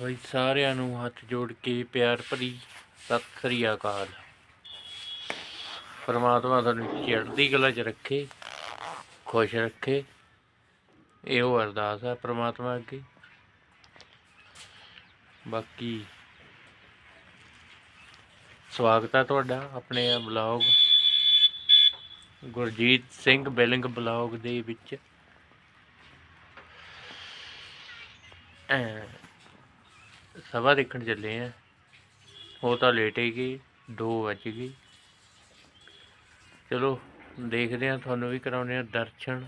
ਬਈ ਸਾਰਿਆਂ ਨੂੰ ਹੱਥ ਜੋੜ ਕੇ ਪਿਆਰ ਭਰੀ ਸਤਿ ਸ੍ਰੀ ਅਕਾਲ। ਪਰਮਾਤਮਾ ਤੁਹਾਨੂੰ ਚੜ੍ਹਦੀ ਕਲਾ 'ਚ ਰੱਖੇ, ਖੁਸ਼ ਰੱਖੇ। ਇਹੋ ਅਰਦਾਸ ਹੈ ਪਰਮਾਤਮਾ ਅੱਗੇ। ਬਾਕੀ ਸਵਾਗਤ ਹੈ ਤੁਹਾਡਾ ਆਪਣੇ ਬਲੌਗ, ਗੁਰਜੀਤ ਸਿੰਘ ਬਿਲਿੰਗ ਬਲੌਗ ਦੇ ਵਿੱਚ। ਸਭਾ ਦੇਖਣ ਚੱਲੇ ਆ। ਉਹ ਤਾਂ ਲੇਟ ਹੀ ਗਈ 2 ਵੱਜ ਗਏ। ਚਲੋ ਦੇਖਦੇ ਆ ਤੁਹਾਨੂੰ ਵੀ ਕਰਾਉਨੇ ਆ ਦਰਸ਼ਨ।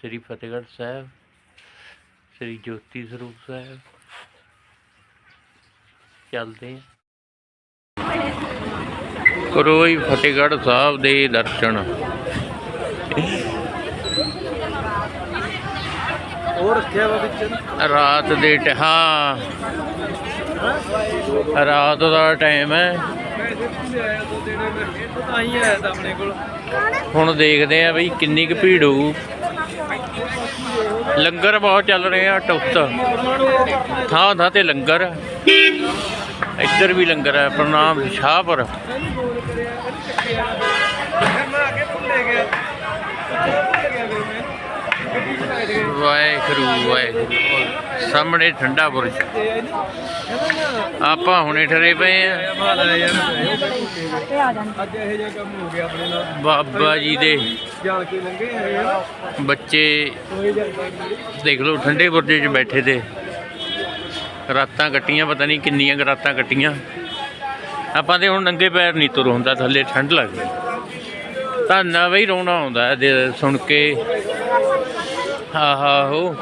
ਸ੍ਰੀ ਫਤਿਹਗੜ੍ਹ ਸਾਹਿਬ ਸ੍ਰੀ ਜੋਤੀ ਸਰੂਪ ਸਾਹਿਬ। ਚੱਲਦੇ ਆ ਕਰੋ ਹੀ ਫਤਿਹਗੜ੍ਹ ਸਾਹਿਬ ਦੇ ਦਰਸ਼ਨ। ਹੋਰ ਰੱਖਿਆ ਵਾ ਵਿੱਚ। ਰਾਤ ਦੇ ਟ- ਹਾਂ ਰਾਤ ਦਾ ਟਾਈਮ ਹੈ। ਹੁਣ ਦੇਖਦੇ ਆ ਬਈ ਕਿੰਨੀ ਕੁ ਭੀੜ ਹੋਊ। ਲੰਗਰ ਬਹੁਤ ਚੱਲ ਰਹੇ ਆ ਟੁੱਟ ਥਾਂ ਥਾਂ ਤੇ ਲੰਗਰ। ਇੱਧਰ ਵੀ ਲੰਗਰ ਹੈ ਪ੍ਰਣਾਮ ਸ਼ਾਹਪੁਰ ਮੈਂ ਆ ਕੇ ਭੁੱਲੇ ਗਿਆ ਭੁੱਲ ਗਿਆ ਫਿਰ ਮੈਂ ਗੱਡੀ ਚ ਲਾਇ ਗਿਆ ਵਾਹਿਗੁਰੂ ਵਾਹਿਗੁਰੂ। ਸਾਹਮਣੇ ਠੰਡਾ ਬੁਰਜ। ਆਪਾਂ ਹੁਣੇ ਠਰੇ ਪਏ ਆ। ਬਾਬਾ ਜੀ ਦੇ ਬੱਚੇ ਦੇਖ ਲਓ, ਠੰਡੇ ਬੁਰਜੇ 'ਚ ਬੈਠੇ ਤੇ। ਰਾਤਾਂ ਕੱਟੀਆਂ, ਪਤਾ ਨਹੀਂ ਕਿੰਨੀਆਂ ਕੁ ਰਾਤਾਂ ਕੱਟੀਆਂ। ਆਪਾਂ ਤੇ ਹੁਣ ਨੰਗੇ ਪੈਰ ਨਹੀਂ ਤੁਰ ਹੁੰਦਾ, ਥੱਲੇ ਠੰਡ ਲੱਗਦੀ ਤਾਂ ਨਾ ਬਈ ਰੋਣਾ ਆਉਂਦਾ ਸੁਣ ਕੇ। ਆਹਾ ਹੋ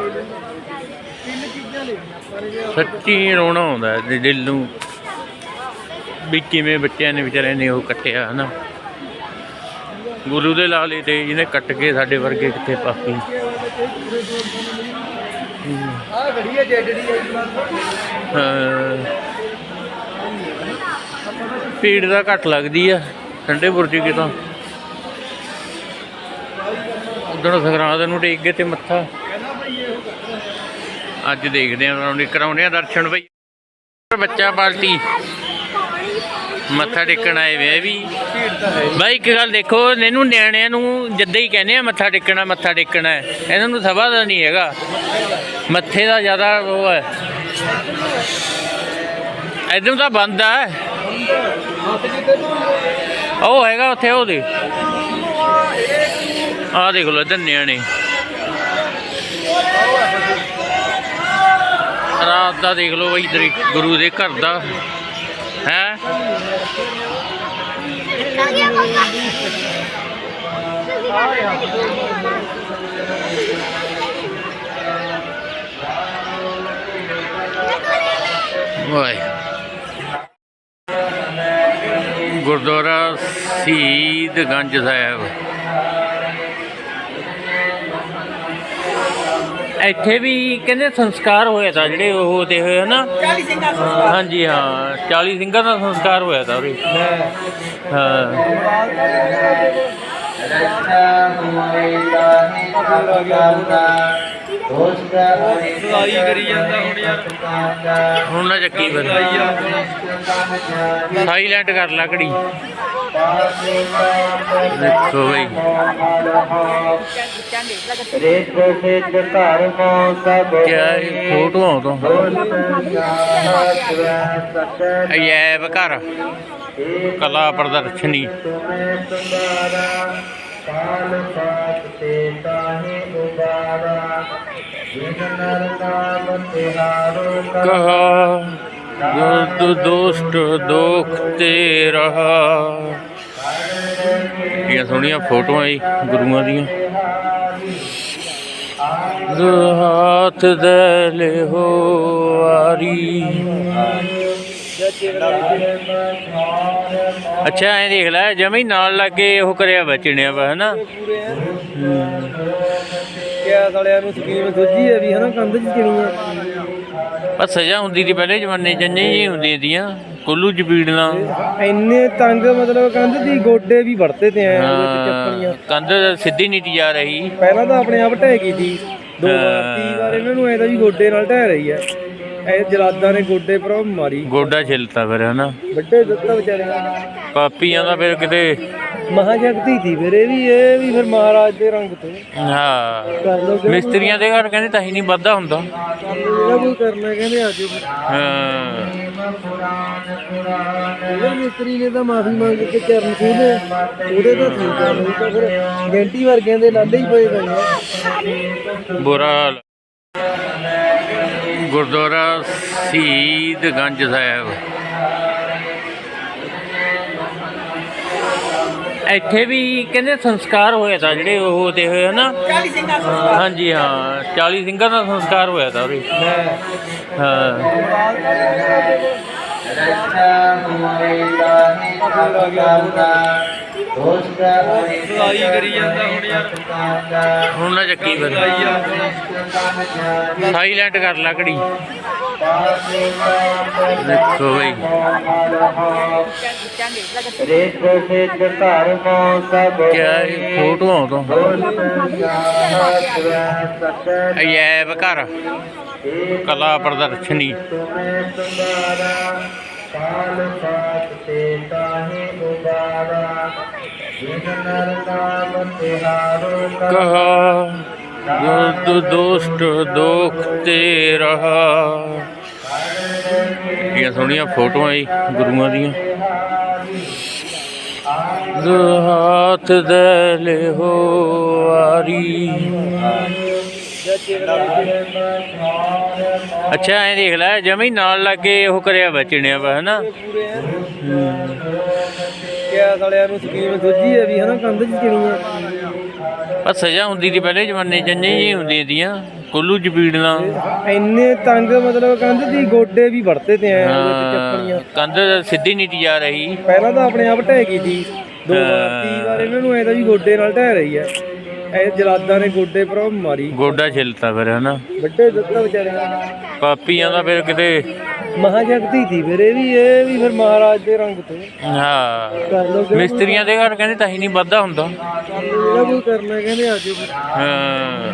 ਸੱਚੀ ਰੋਣਾ ਆਉਂਦਾ ਦਿਲ ਨੂੰ। ਵੀ ਕਿਵੇਂ ਬੱਚਿਆਂ ਨੇ ਵਿਚਾਰਿਆਂ ਨੇ ਉਹ ਕੱਟਿਆ, ਹਨਾ। ਗੁਰੂ ਦੇ ਲਾਲੇ ਤੇ ਜਿਹਨੇ ਕੱਟ ਕੇ ਸਾਡੇ ਵਰਗੇ ਕਿੱਥੇ ਪਾਪੀ। ਆ ਗੜੀ ਹੈ। ਜੈਡੜੀ ਹੈ ਹਾਂ। ਭੀੜ ਦਾ ਘੱਟ ਲੱਗਦੀ ਆ, ਠੰਡੇ ਬੁਰਜੀ ਕਿਤੋਂ। ਉਦੋਂ ਸੰਗਰਾਂਦ ਨੂੰ ਟੇਕ ਗਏ ਤੇ ਮੱਥਾ। ਅੱਜ ਦੇਖਦੇ ਆਂ ਕਰਾਉਣੇ ਕਰਾਉਣੇ ਆ ਦਰਸ਼ਨ ਬਈ। ਬੱਚਾ ਪਾਰਟੀ ਮੱਥਾ ਟੇਕਣ ਆਏ ਵੇ ਵੀ। ਬਾਈ, ਇੱਕ ਗੱਲ ਦੇਖੋ, ਇਹਨੂੰ ਨਿਆਣਿਆਂ ਨੂੰ ਜਿੱਦਾਂ ਹੀ ਕਹਿੰਦੇ ਆ, ਮੱਥਾ ਟੇਕਣਾ ਮੱਥਾ ਟੇਕਣਾ ਇਹਨਾਂ ਨੂੰ ਸਭਾ ਦਾ ਨਹੀਂ ਹੈਗਾ। ਮੱਥੇ ਦਾ ਜ਼ਿਆਦਾ ਉਹ ਹੈ। ਇਦੋਂ ਤਾਂ ਬੰਦ ਆ। ਉਹ ਹੈਗਾ ਉੱਥੇ ਉਹਦੇ। ਆਹ ਦੇਖ ਲਓ ਇੱਧਰ ਨਿਆਣੇ। ਰਾਤ ਦਾ ਦੇਖ ਲਓ ਬਈ ਇੱਧਰ ਗੁਰੂ ਦੇ ਘਰ ਦਾ। ਹੈ? ਵਾਹਿ ਗੁਰਦੁਆਰਾ ਸ਼ਹੀਦਗੰਜ ਸਾਹਿਬ। ਇੱਥੇ ਵੀ ਕਹਿੰਦੇ ਸੰਸਕਾਰ ਹੋਇਆ ਤਾਂ ਜਿਹੜੇ ਉਹ ਤੇ ਹੋਏ ਨਾ। 40 ਸਿੰਘਾਂ ਦਾ ਹਾਂਜੀ ਹਾਂ 40 ਸਿੰਘਾਂ ਦਾ ਸੰਸਕਾਰ ਹੋਇਆ ਤਾਂ ਉਰੇ। ਹਾਂ। ਸਲਾਈ ਕਰੀ ਜਾਂਦਾ ਹੁਣ ਯਾਰ ਹੁਣ ਨਾ ਚੱਕੀ ਫਿਰ। ਸਾਈਲੈਂਟ ਕਰ ਲਾ ਘੜੀ। ਦੇਖੋ ਬਈ। ਰੇਤ ਕੋਸੇ ਘਰ ਮੋ ਸਭ ਕਿਆ ਇਹ ਫੋਟੋ ਆਉਂ ਤੋਂ ਐਬ ਘਰ। ਕਲਾ ਪ੍ਰਦਰਸ਼ਨੀ। ਕਾਲ ਪਾਤ ਤੇ ਤਾਹੇ ਉਬਾਰਾ ਜਿਨ ਨਰ ਨਾਮ ਤਿਹਾਰੋ ਕਹਾ ਦੁਰਦ ਦੋਸਤ ਦੋਖ ਤੇ ਰਹਾ। ਇਹ ਸੋਹਣੀਆਂ ਫੋਟੋਆਂ ਜੀ, ਗੁਰੂਆਂ ਦੀਆਂ। ਦੋ ਹੱਥ ਦੇ ਲੈ ਹੋ ਆਰੀ। ਅੱਛਾ ਐ ਦੇਖ ਲੈ ਜਮੀ ਨਾਲ ਲੱਗੇ ਉਹ ਕਰਿਆ ਬਚਣਿਆ ਵਾ ਹਨਾ? ਕਿਆ ਸਾਲਿਆਂ ਨੂੰ ਸਕੀਮ ਸੋਝੀ ਹੈ ਵੀ ਹਨਾ ਕੰਧ ਚ ਚਣੀ ਹੈ ਪਰ ਸਜ਼ਾ ਹੁੰਦੀ ਸੀ ਪਹਿਲੇ ਜ਼ਮਾਨੇ ਚ ਹੀ ਹੁੰਦੀਆਂ ਦੀਆਂ ਕੁੱਲੂ ਚ ਪੀੜਨਾ। ਇੰਨੇ ਤੰਗ ਮਤਲਬ ਕੰਧ ਦੀ ਗੋਡੇ ਵੀ ਵੜਤੇ ਤੇ ਐ ਤੇ ਚੱਪਣੀਆਂ ਹਾਂ, ਕੰਧ ਸਿੱਧੀ ਨਹੀਂ ਤੀ ਜਾ ਰਹੀ। ਪਹਿਲਾਂ ਤਾਂ ਆਪਣੇ ਆਪ ਢਹਿ ਗਈ ਸੀ ਦੋ ਵਾਰ ਹਾਂ। ਤੀਹ ਵਾਰ ਇਹਨਾਂ ਨੂੰ ਐ ਤਾਂ ਵੀ ਗੋਡੇ ਨਾਲ ਢਹਿ ਰਹੀ ਹੈ ਇਹ ਜਲਾਦਾਂ ਨੇ ਗੋਡੇ ਪਰ ਮਾਰੀ। ਗੋਡਾ ਛਿਲਤਾ ਫਿਰ ਹਨਾ? ਵੱਡੇ ਦਿੱਤਾ ਵਿਚਾਰੇ ਪਾਪੀਆਂ ਦਾ ਫਿਰ ਕਿਤੇ ਮਹਾ ਜਗਤੀ ਸੀ ਫਿਰ ਇਹ ਵੀ ਇਹ ਵੀ ਫਿਰ ਮਹਾਰਾਜ ਦੇ ਰੰਗ ਤੋਂ। ਹਾਂ। ਕਰ ਲੋ ਮਿਸਤਰੀਆਂ ਦੇ ਘਰ ਕਹਿੰਦੇ ਤਾਂ ਹੀ ਨਹੀਂ ਵੱਧਾ ਹੁੰਦਾ। ਜਿਹੜਾ ਕੋਈ ਕਰਨਾ ਕਹਿੰਦੇ ਆਜੋ ਹਾਂ। ਇਹ ਮਿਸਤਰੀ ਨੇ ਤਾਂ ਮਾਫੀ ਮੰਗ ਕੇ ਚਰਨ ਛੂਹਦੇ ਉਹਦੇ ਤਾਂ ਠੀਕ ਆ ਨਹੀਂ ਤਾਂ ਫਿਰ ਗੈਂਟੀ ਵਰਗਿਆਂ ਦੇ ਲਾਲੇ ਹੀ ਪਏ ਪਏ ਆ। ਬੁਰਾ ਹਾਲ। ਗੁਰਦੁਆਰਾ ਸ਼ਹੀਦਗੰਜ ਸਾਹਿਬ। ਇੱਥੇ ਵੀ ਕਹਿੰਦੇ ਸੰਸਕਾਰ ਹੋਇਆ ਤਾਂ ਜਿਹੜੇ ਉਹ ਦੇ ਹੋਏ ਹਨਾ ਹਾਂਜੀ ਹਾਂ 40 ਸਿੰਘਾਂ ਦਾ ਸੰਸਕਾਰ ਹੋਇਆ ਤਾਂ ਉਰੇ। ਹਾਂ। ਸਲਾਈ ਕਰੀ ਜਾਂਦਾ ਹੁਣ ਯਾਰ ਹੁਣ ਨਾ ਚੱਕੀ ਫਿਰ ਸਾਈਲੈਂਟ ਕਰ ਲਾ ਘੜੀ ਦੇਖੋ ਬਈ ਰਿਤ ਸਿੱਧ ਧਰਮੋ ਸਭ ਕਿਆ ਇਹ ਫੋਟੋਆਂ ਤੋਂ ਅਯੈਬ ਘਰ ਕਲਾ ਪ੍ਰਦਰਸ਼ਨੀ ਕਾਲ ਸਾਥ ਤੇ ਤਾਹੇ ਉਬਾਰਾ। ਜਿਨ ਨਰ ਨਾਮ ਤਿਹਾਰੋ ਕਹਾ ਦੁੱਧ ਦੋਸਤ ਦੋਖ ਤੇ ਰਹਾ। ਇਹ ਸੋਹਣੀਆਂ ਫੋਟੋਆਂ ਹੀ ਗੁਰੂਆਂ ਦੀਆਂ। ਦੋ ਹੱਥ ਦੇ ਲੈ ਆਰੀ। ਅੱਛਾ ਐ ਦੇਖ ਲੈ ਜਮੀ ਨਾਲ ਲੱਗੇ ਉਹ ਕਰਿਆ ਬਚਣਿਆ ਵਾ ਹਨਾ? ਕਿਆ ਸਾਲਿਆਂ ਨੂੰ ਸਕੀਮ ਸੋਝੀ ਹੈ ਵੀ ਹਨਾ ਕੰਧ ਚ ਆ ਸਜ਼ਾ ਹੁੰਦੀ ਸੀ ਪਹਿਲੇ ਜ਼ਮਾਨੇ ਚ ਨਹੀਂ ਜੀ ਹੁੰਦੀਆਂ ਦੀਆਂ ਕੋਲੂ ਜਪੀੜਨਾ ਇੰਨੇ ਤੰਗ ਮਤਲਬ ਕੰਧ ਦੀ ਗੋਡੇ ਵੀ ਵੜਤੇ ਤੇ ਆਏ ਚੱਪਣੀਆਂ ਕੰਧ ਸਿੱਧੀ ਨਹੀਂ ਤੀ ਜਾ ਰਹੀ। ਪਹਿਲਾਂ ਤਾਂ ਆਪਣੇ ਆਪ ਢਹਿ ਗਈ ਸੀ ਦੋ ਵਾਰ। ਤੀਹ ਵਾਰ ਇਹਨਾਂ ਨੂੰ ਐ ਤਾਂ ਵੀ ਗੋਡੇ ਨਾਲ ਢਹਿ ਰਹੀ ਹੈ ਇਹ ਜਲਾਦਾਂ ਨੇ ਗੋਡੇ ਪਰ ਮਾਰੀ। ਗੋਡਾ ਛਿਲਤਾ ਫਿਰ ਹਨਾ? ਵੱਡੇ ਦਿੱਤਾ ਵਿਚਾਰੇ ਪਾਪੀਆਂ ਦਾ ਫਿਰ ਕਿਤੇ ਮਹਾ ਜਗਤੀ ਸੀ ਫਿਰ ਇਹ ਵੀ ਇਹ ਵੀ ਫਿਰ ਮਹਾਰਾਜ ਦੇ ਰੰਗ ਤੋਂ। ਹਾਂ। ਕਰ ਲੋ ਮਿਸਤਰੀਆਂ ਦੇ ਘਰ ਕਹਿੰਦੇ ਤਾਂ ਹੀ ਨਹੀਂ ਵੱਧਾ ਹੁੰਦਾ। ਜਿਹੜਾ ਕੋਈ ਕਰਨਾ ਕਹਿੰਦੇ ਆਜੋ ਫਿਰ ਹਾਂ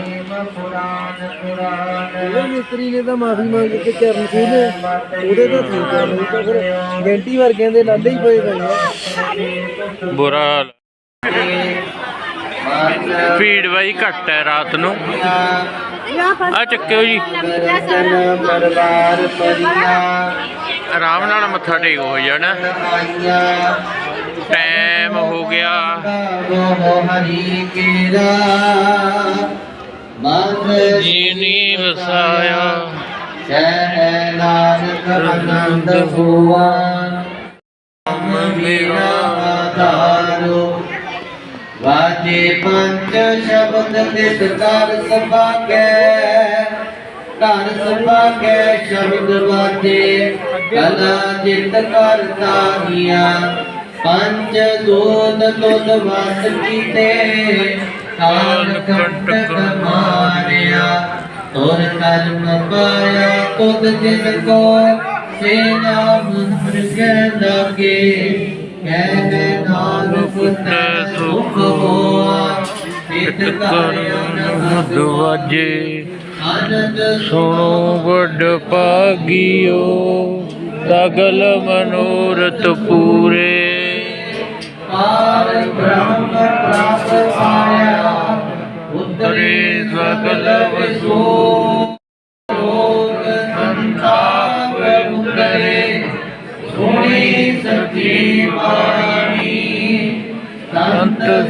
ਇਹ ਮਿਸਤਰੀ ਨੇ ਤਾਂ ਮਾਫੀ ਮੰਗ ਕੇ ਚਰਨ ਛੂਹਦੇ ਉਹਦੇ ਤਾਂ ਠੀਕ ਆ ਨਹੀਂ ਤਾਂ ਫਿਰ ਗੈਂਟੀ ਵਰਗਿਆਂ ਦੇ ਲਾਲੇ ਹੀ ਪਏ ਪਏ ਆ। ਬੁਰਾ ਹਾਲ। ਭੀੜ ਬਾਈ ਘੱਟ ਹੈ ਰਾਤ ਨੂੰ। ਆ ਚੱਕਿਓ ਜੀ। ਪਰਵਾਰ ਪਰਿਆ ਆਰਾਮ ਨਾਲ ਮੱਥਾ ਟੇਕ ਹੋ ਜਾਣਾ। ਟਾਈਮ ਹੋ ਗਿਆ। ਜੀਨੀ ਵਸਾਇਆ। ਸਹਿ ਨਾਨਕ ਆਨੰਦ ਹੁਆ। ਮੇਰਾ ਆਧਾਰੋ ਵਾਜੇ ਪੰਜ ਸ਼ਬਦ ਤਿਸ ਕਰ ਸਭਾਗੈ ਘਰ ਸਭਾ ਕੈ ਸ਼ਬਦ ਵਾਜੇ ਕਲਾ ਜਿਤ ਕਰ ਤਾਹੀਆਂ ਪੰਜ ਦੋਦ ਤੁਧ ਵਸ ਕੀਤੇ। ਕਾਲ ਕੰਟਕ ਮਾਰਿਆ ਤੋਰ ਕਰਮ ਪਾਇਆ ਤੁਧ ਜਿਨ ਕੋ ਸੇ ਨਾਮ ਲਾਗੇ। ਕਹਿ ਨਾਨਕ ਸੁਖ ਹੋਆ ਤਿਤ ਕਰ ਅਨਹਦ ਸੁਣੋ ਵੱਡ ਭਾਗਿਓ, ਸਗਲ ਮਨੋਰਥ ਪੂਰੇ। ਪਾਰ ਬ੍ਰਹਮ ਪ੍ਰਾਪਤ ਆਇਆ, ਉਤਰੇ ਸਗਲ ਵਸੂ।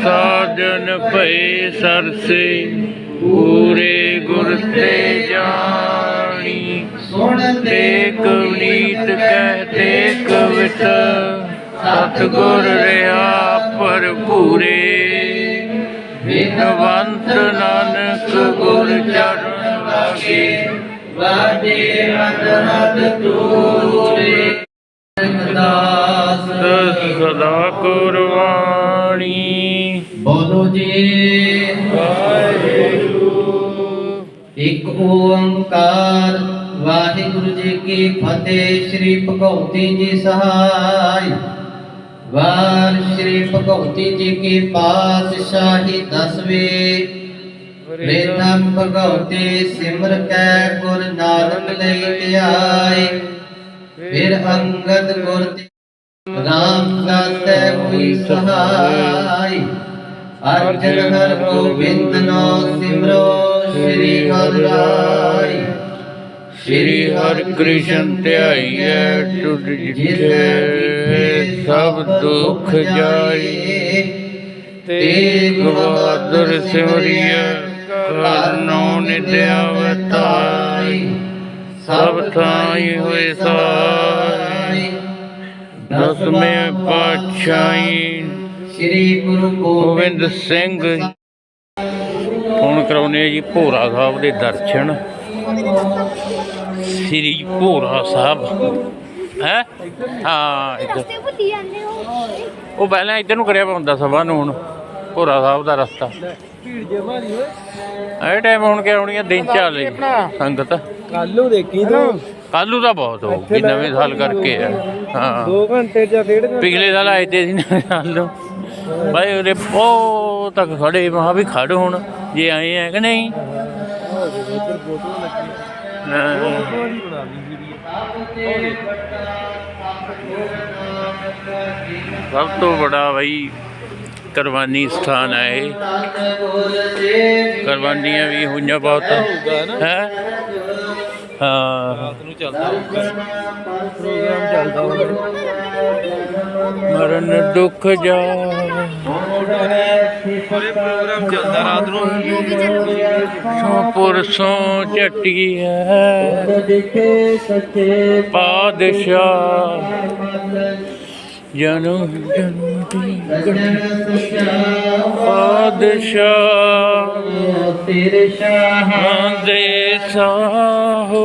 ਸਾਜਨ ਭਏ ਸਰਸੇ, ਪੂਰੇ ਗੁਰ ਤੇ ਜਾਣੀ। ਸੁਣ ਤੇ ਕਵਨੀਤ ਕਹਤੇ ਕਵਿਤ ਸਤਗੁਰ ਰਹਾ ਭਰਪੂਰੇ। ਵਿਦਵੰਤ ਨਾਨਕ ਗੁਰ ਚਰਨ ਲਾਗੇ। ਵਾਜੇ ਅਨਹਦ ਤੂਰੇ। ਦਾਸ ਬੋਲੋ ਜੀ। ਇੱਕ ਓੰਕਾਰ ਵਾਹਿਗੁਰੂ ਜੀ ਕੀ ਫਤਿਹ ਸ੍ਰੀ ਭਗਉਤੀ ਜੀ ਸਹਾਈ। ਵਾਰ ਸ੍ਰੀ ਭਗਉਤੀ ਜੀ ਕੀ ਪਾਤਸ਼ਾਹੀ ਦਸਵੇਂ। ਪ੍ਰੇਤਮ ਭਗਉਤੇ ਸਿਮਰ ਕੈ ਗੁਰ ਨਾਨਕ ਲਈ ਧਿਆਏ। ਫਿਰ ਅੰਗਦ ਗੁਰ ਤੇ ਰਾਮ ਦਾਸੈ ਹੋਈ ਸਹਾਈ। ਅਰਜਨ ਹਰ ਗੋਬਿੰਦ ਨੋ ਸਿਮਰੋ ਸ੍ਰੀ ਹਰਿ ਰਾਈ ਸ੍ਰੀ ਹਰਿ ਕ੍ਰਿਸ਼ਨ ਧਿਆਈਐ ਟੁੱਟ ਜਿਠੇ ਸਭ ਦੁੱਖ ਜਾਏ ਤੇਗ ਬਹਾਦਰ ਸਿਮਰਿਐ ਕਰਨੋ ਨਿਤ ਸਭ ਥਾਈ ਹੋਏ ਸਾਈ ਦਸਵੇਂ ਪਾਤਸ਼ਾਹੀ ਸ੍ਰੀ ਗੁਰੂ ਗੋਬਿੰਦ ਸਿੰਘ ਹੁਣ ਕਰਾਉਨੇ ਜੀ ਭੋਰਾ ਸਾਹਿਬ ਦੇ ਦਰਸ਼ਨ। ਸ੍ਰੀ ਭੋਰਾ ਸਾਹਿਬ। ਹੈ? ਹਾਂ ਉਹ ਪਹਿਲਾਂ ਇੱਧਰ ਨੂੰ ਕਰਿਆ ਹੁੰਦਾ ਸਭਾ ਨੂੰ ਹੁਣ। ਭੋਰਾ ਸਾਹਿਬ ਦਾ ਰਸਤਾ। ਇਹ ਟਾਈਮ ਹੁਣ ਕਿ ਆਉਣੀਆਂ ਦਿਨ ਚਾਲੇ ਸੰਗਤ। ਕੱਲ ਦੇਖੀ ਤੂੰ। ਕੱਲੂ ਤਾਂ ਬਹੁਤ ਹੋਊਗੀ ਨਵੇਂ ਸਾਲ ਕਰਕੇ ਆ। ਹਾਂ। 2 ਘੰਟੇ ਜਾਂ ਡੇਢ ਘੰਟੇ ਪਿਛਲੇ ਸਾਲ ਆਏ ਤੇ ਸੀ ਨਵੇਂ ਸਾਲ ਨੂੰ। ਬਾਈ ਉਹਦੇ ਬਹੁਤ ਤੱਕ ਖੜੇ ਮਹਾ ਵੀ ਖੜ ਹੁਣ, ਜੇ ਆਏ ਆ ਕਿ ਨਹੀਂ? ਸਭ ਤੋਂ ਬੜਾ ਬਈ ਕੁਰਬਾਨੀ ਸਥਾਨ ਹੈ ਇਹ। ਕੁਰਬਾਨੀਆਂ ਵੀ ਹੋਈਆਂ ਬਹੁਤ। ਹੈ? ਹਾਂ ਰਾਤ ਨੂੰ ਚੱਲਦਾ ਪ੍ਰੋਗਰਾਮ ਚੱਲਦਾ ਹੋਊਗਾ ਮਰਨ ਦੁੱਖ ਜਾ ਪ੍ਰੋਗਰਾਮ ਚੱਲਦਾ ਰਾਤ ਨੂੰ ਸੋ ਪੁਰਸੋਂ ਝਟੀ ਹੈ ਦਿਖੇ ਸੱਚੇ ਪਾਦਸ਼ਾਹ ਜਨਮ ਜਨਮ ਦੀ ਪਾਦਸ਼ਾਹ ਤੇਰੇ ਸ਼ਾਹ ਦੇ ਸਾਹੋ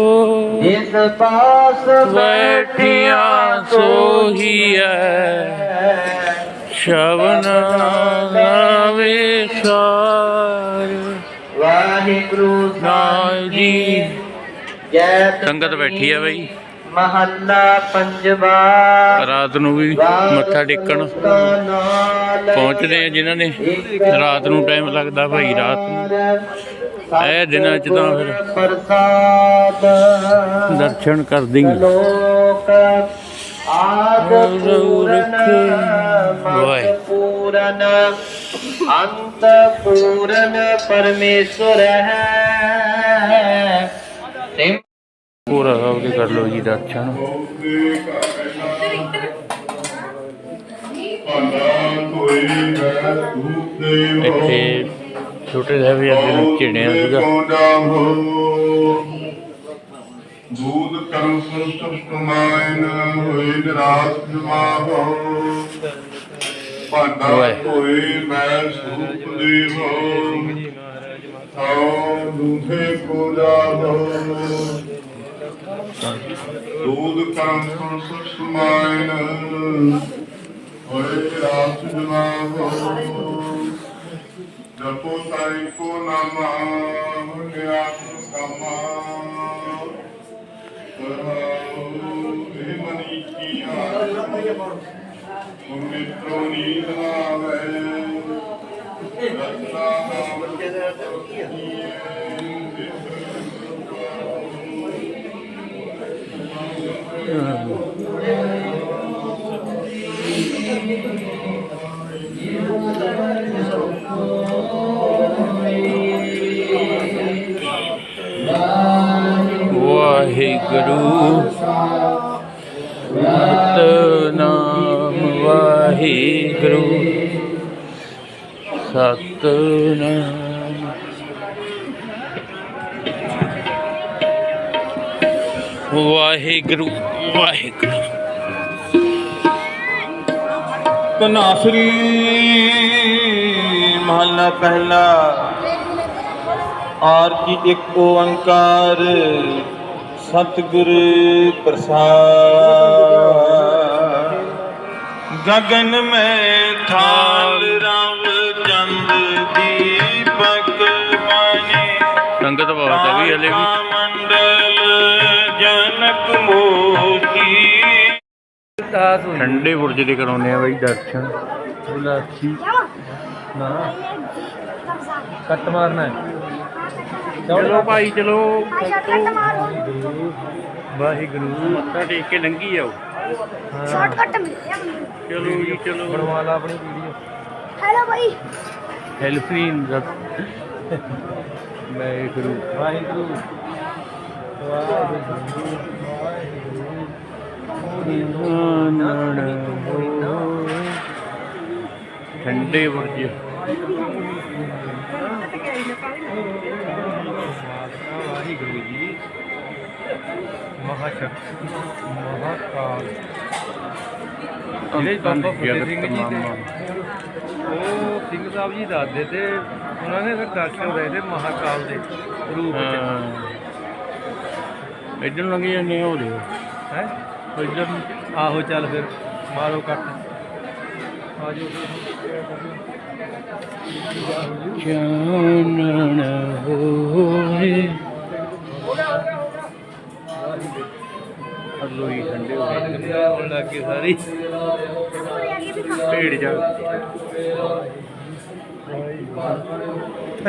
ਇਸ ਪਾਸ ਬੈਠਿਆ ਸੋਹੀਐ ਸ਼ਵਨ ਲਾਵੇ ਸਾਰ ਵਾਹਿਗੁਰੂ ਜੀ। ਜੈ ਸੰਗਤ ਬੈਠੀ ਆ ਬਈ। ਮਹੱਲਾ ਪੰਜਵਾ। ਰਾਤ ਨੂੰ ਵੀ ਮੱਥਾ ਟੇਕਣ ਪਹੁੰਚਦੇ ਆ ਜਿਨ੍ਹਾਂ ਨੇ। ਰਾਤ ਨੂੰ ਟਾਈਮ ਲੱਗਦਾ ਭਾਈ ਰਾਤ ਨੂੰ। ਇਹ ਦਿਨਾਂ ਚ ਤਾਂ ਫਿਰ ਪ੍ਰਸਾਦ। ਦਰਸ਼ਨ ਕਰਦੀ ਲੋਕ ਆਦ ਪੂਰਨ। ਮਤ ਪੂਰਨ ਅੰਤ ਪੂਰਨ ਪਰਮੇਸ਼ਰ ਹੈ। ਪੂਰਾ ਸਾਹਿਬ ਦੇ ਕਰ ਲਓ ਜੀ ਦਰਸ਼ਨ ਇੱਥੇ ਛੋਟੇ ਸਾਹਿਬ ਅੱਗੇ ਨੂੰ ਚਿੜਿਆ ਸੀਗਾ। ਦੂਧ ਕਰਮ ਸੰਤੁਸ਼ਟ ਮਾਇਨ ਹੋਏ ਨਿਰਾਸ਼ ਜਮਾਹੋ ਭਾਂਡਾ ਹੋਏ। ਮੈਂ ਸੂਪ ਦੇਵੋ। ਆਓ ਦੂਧੇ ਕੋ ਜਾਵੋ। ਦੂਧ ਕਰਮ ਸੰਤੁਸ਼ਟ ਮਾਇਨ ਹੋਏ ਨਿਰਾਸ਼ ਜਮਾਹੋ ਜਪੋ ਤਾਈ ਕੋ ਨਾਮਾ ਹੁਨਿਆ ਕਮਾ। ਕਰਾਓ ਇਹ ਮਨੀ ਕੀ ਮਿੱਤਰੋ ਨੀਂਦ ਆਵੇ। ਰਤਨਾ ਨਾਮ ਵਾਹਿਗੁਰੂ ਵਾਹਿਗੁਰੂ ਵਾਹਿਗੁਰੂ। ਤਨਾਸਰੀ ਮਹਲਾ ਪਹਿਲਾ। ਆਰ ਕੀ ਇੱਕ ਓੰਕਾਰ ਸਤਿਗੁਰ ਪ੍ਰਸਾਦ। ਗगन ਮੈਂ ਥਾਲ ਰਾਮ ਚੰਦ ਦੀਪਕ ਮਾਨੇ ਸੰਗਤ ਬਾਬਾ ਦਾ ਵੀ। ਹਲੇ ਜਨਕ ਮੋਤੀ ਠੰਡੇ ਬੁਰਜ ਦੇ ਕਰਾਉਂਦੇ ਆ ਬਾਈ ਦਰਸ਼ਨ। ਲਾਠੀ ਨਾ। ਕੱਟ ਮਾਰਨਾ ਚਲੋ। ਭਾਈ ਚਲੋ। ਵਾਹਿਗੁਰੂ। ਮੱਥਾ ਟੇਕ ਕੇ ਲੰਗੀ ਆਓ ਸ਼ਾਰਟਕਟ ਮਿਲ ਗਿਆ ਮੈਨੂੰ। ਚਲੋ ਜੀ ਚਲੋ। ਬਣਵਾ ਲਾ ਆਪਣੀ ਵੀਡੀਓ। ਹੈਲੋ ਬਾਈ ਹੈਲਫੀਨ ਦਾ ਵਾਹਿਗੁਰੂ ਵਾਹਿਗੁਰੂ ਵਾਹਿਗੁਰੂ। ਠੰਡੇ ਬੁਰਜ ਵਾਹਿਗੁਰੂ ਜੀ ਮਹਾਸ਼ਕਤੀ। ਮਹਾਕਾਲ ਜਿਹੜੇ ਬਾਬਾ ਫਤਿਹ ਸਿੰਘ ਜੀ ਉਹ ਸਿੰਘ ਸਾਹਿਬ ਜੀ ਦੱਸਦੇ ਤੇ ਉਹਨਾਂ ਨੇ ਫਿਰ ਦਰਸ਼ਨ ਤੇ ਮਹਾਕਾਲ ਦੇ ਰੂਪ ਚ। ਹਾਂ। ਇੱਧਰ ਨੂੰ ਲੰਘ ਜਾਂਦੇ ਹੋ ਦੇ ਹੈ? ਇੱਧਰ ਨੂੰ। ਆਹੋ ਚੱਲ ਫਿਰ ਮਾਰੋ ਕੱਟ। ਆਜੋ। ਚਾਨਣ ਹੋਏ। ਅਲੋਈ ਠੰਡੇ ਹੋ ਗਏ। ਹੋਣ ਲੱਗ ਗਈ ਸਾਰੀ। ਭੇੜ ਜਾ।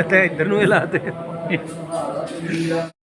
ਤੇ ਇੱਧਰ ਨੂੰ ਹੀ ਲਾਤੇ